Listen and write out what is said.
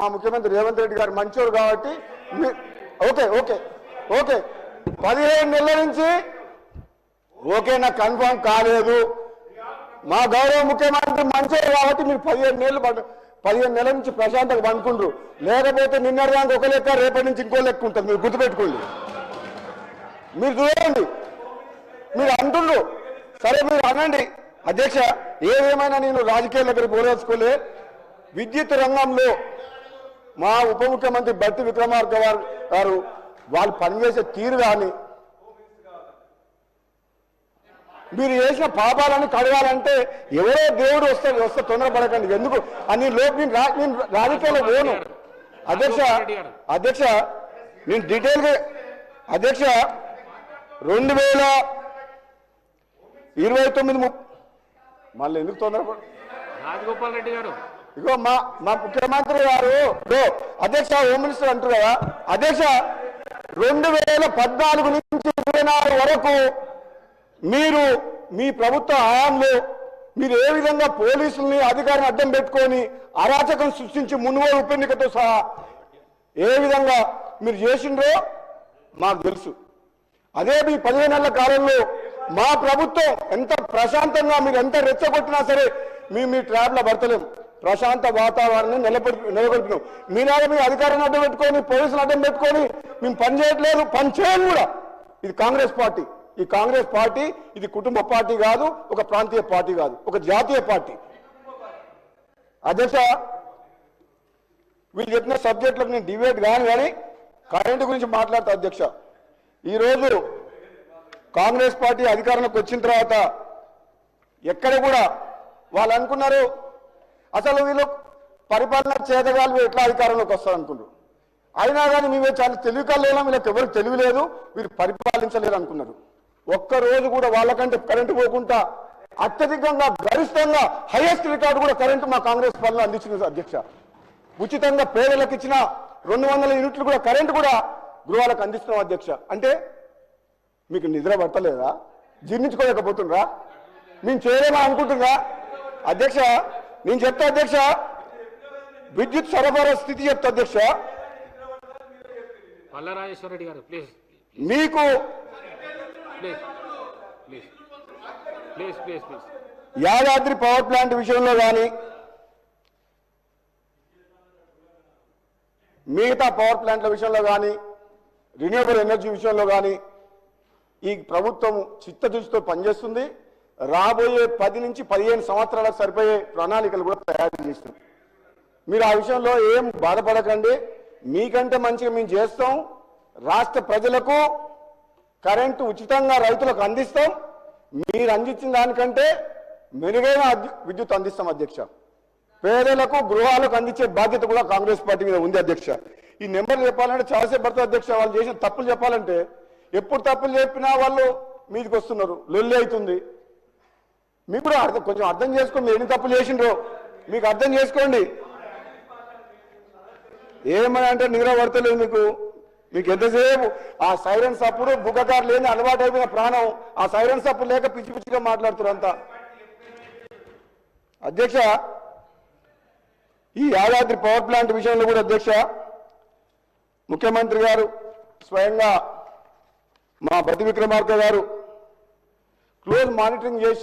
మా ముఖ్యమంత్రి రేవంత్ రెడ్డి గారు మంచోరు కాబట్టి ఓకే ఓకే ఓకే. పదిహేను నెలల నుంచి ఓకే నాకు కన్ఫర్మ్ కాలేదు. మా గౌరవ ముఖ్యమంత్రి మంచోరు కాబట్టి మీరు పదిహేను నెలలు పదిహేను నెలల నుంచి ప్రశాంతంగా పండుకుండ్రు. లేకపోతే నిన్నటిదానికి ఒక లెక్క రేపటి నుంచి ఇంకో లెక్క ఉంటుంది. మీరు గుర్తుపెట్టుకోండి. మీరు చూడండి. మీరు అంటుండ్రు. సరే మీరు అనండి. అధ్యక్ష ఏదేమైనా నేను రాజకీయాల దగ్గర పోరేసుకోలే విద్యుత్ రంగంలో మా ఉప ముఖ్యమంత్రి బట్టి విక్రమార్క గారు వాళ్ళు పనిచేసే తీరు కానీ మీరు చేసిన పాపాలను కడగాలంటే ఎవరో దేవుడు వస్తే వస్తే తొందరపడకండి. ఎందుకు? అని లోపు నేను రా- రాజకీయాల్లో పోను. అధ్యక్ష అధ్యక్ష నేను డీటెయిల్గా అధ్యక్ష రెండు వేల ఇరవై తొమ్మిది మళ్ళీ ఎందుకు తొందరపడ రాజగోపాల్ రెడ్డి గారు. ఇగో మా మా ముఖ్యమంత్రి గారు అధ్యక్ష హోమ్ మినిస్టర్ అంటారు కదా అధ్యక్ష రెండు వేల పద్నాలుగు నుంచి ఇరవై నాలుగు వరకు మీరు మీ ప్రభుత్వ హయాంలో మీరు ఏ విధంగా పోలీసుల్ని అధికారిని అడ్డం పెట్టుకొని అరాచకం సృష్టించి మునుగోలు ఉప ఎన్నికతో సహా ఏ విధంగా మీరు చేసిండ్రో మాకు తెలుసు. అదే మీ పదిహేను నెలల కాలంలో మా ప్రభుత్వం ఎంత ప్రశాంతంగా మీరు ఎంత రెచ్చగొట్టినా సరే మేము మీ ట్రాబ్లో పడతలేము ప్రశాంత వాతావరణం నిలబడి నిలబెట్టినాం మీనాగా మీ అధికారాన్ని అడ్డం పెట్టుకొని పోలీసులు అడ్డం పెట్టుకొని మేము పని చేయట్లేదు పని చేయాలి కూడా. ఇది కాంగ్రెస్ పార్టీ. ఈ కాంగ్రెస్ పార్టీ ఇది కుటుంబ పార్టీ కాదు ఒక ప్రాంతీయ పార్టీ కాదు ఒక జాతీయ పార్టీ. అధ్యక్ష వీళ్ళు చెప్పిన సబ్జెక్టులకు నేను డిబేట్ కాను కానీ కరెంటు గురించి మాట్లాడతా అధ్యక్ష. ఈరోజు కాంగ్రెస్ పార్టీ అధికారంలోకి వచ్చిన తర్వాత ఎక్కడ కూడా వాళ్ళు అనుకున్నారు అసలు వీళ్ళు పరిపాలన చేతగాలు ఎట్లా అధికారంలోకి వస్తారు అనుకున్నారు అయినా కానీ మేమే చాలా తెలివి కల్లేనా వీళ్ళకి ఎవరికి తెలివి లేదు వీరు పరిపాలించలేరు అనుకున్నారు. ఒక్క రోజు కూడా వాళ్ళకంటే కరెంటు పోకుండా అత్యధికంగా గరిష్టంగా హైయెస్ట్ రికార్డు కూడా కరెంటు మా కాంగ్రెస్ పాలన అందించింది అధ్యక్ష. ఉచితంగా పేదలకు ఇచ్చిన రెండు వందల యూనిట్లు కూడా కరెంటు కూడా గృహాలకు అందిస్తున్నాం అధ్యక్ష. అంటే మీకు నిద్ర పట్టలేదా? జీర్ణించుకోలేకపోతుండ్రా మేము చేయలేమా అనుకుంటుందా అధ్యక్ష నేను చెప్తా అధ్యక్ష. విద్యుత్ సరఫరా స్థితి చెప్తా అధ్యక్ష. పల్లరాజేశ్వర రెడ్డి గారు ప్లీజ్ మీకు please please. Please please please. Yadadri power plant విషయంలో కానీ మిగతా పవర్ ప్లాంట్ల విషయంలో కానీ రిన్యూవబుల్ ఎనర్జీ విషయంలో కానీ ఈ ప్రభుత్వం చిత్తదృష్టితో పనిచేస్తుంది. రాబోయే పది నుంచి పదిహేను సంవత్సరాలకు సరిపోయే ప్రణాళికలు కూడా తయారు చేసినాం మీరు ఆ విషయంలో ఏం బాధపడకండి. మీకంటే మంచిగా మేము చేస్తాం. రాష్ట్ర ప్రజలకు కరెంటు ఉచితంగా రైతులకు అందిస్తాం. మీరు అందించిన దానికంటే మెరుగైన విద్యుత్ అందిస్తాం అధ్యక్ష. పేదలకు గృహాలకు అందించే బాధ్యత కూడా కాంగ్రెస్ పార్టీ మీద ఉంది అధ్యక్ష. ఈ నెంబర్ చెప్పాలంటే చాలాసేపు పడుతుంది అధ్యక్ష. వాళ్ళు చేసిన తప్పులు చెప్పాలంటే ఎప్పుడు తప్పులు చెప్పినా వాళ్ళు మీదకి వస్తున్నారు. లొల్లి అవుతుంది. మీకు కూడా అర్థం కొంచెం అర్థం చేసుకోండి మీరు ఎన్ని తప్పులు చేసిండ్రో మీకు అర్థం చేసుకోండి. ఏమని అంటే నిద్ర పడతలేదు మీకు. మీకు ఎంతసేపు ఆ సైరన్స్ అప్పుడు బుగ్గకారు లేని అలవాటు అయిపోయిన ప్రాణం. ఆ సైరన్స్ అప్పుడు లేక పిచ్చి పిచ్చిగా మాట్లాడుతున్నారు అంతా. అధ్యక్ష ఈ యాదాద్రి పవర్ ప్లాంట్ విషయంలో కూడా అధ్యక్ష ముఖ్యమంత్రి గారు స్వయంగా మా బతి విక్రమార్క గారు క్లోజ్ మానిటరింగ్ చేసి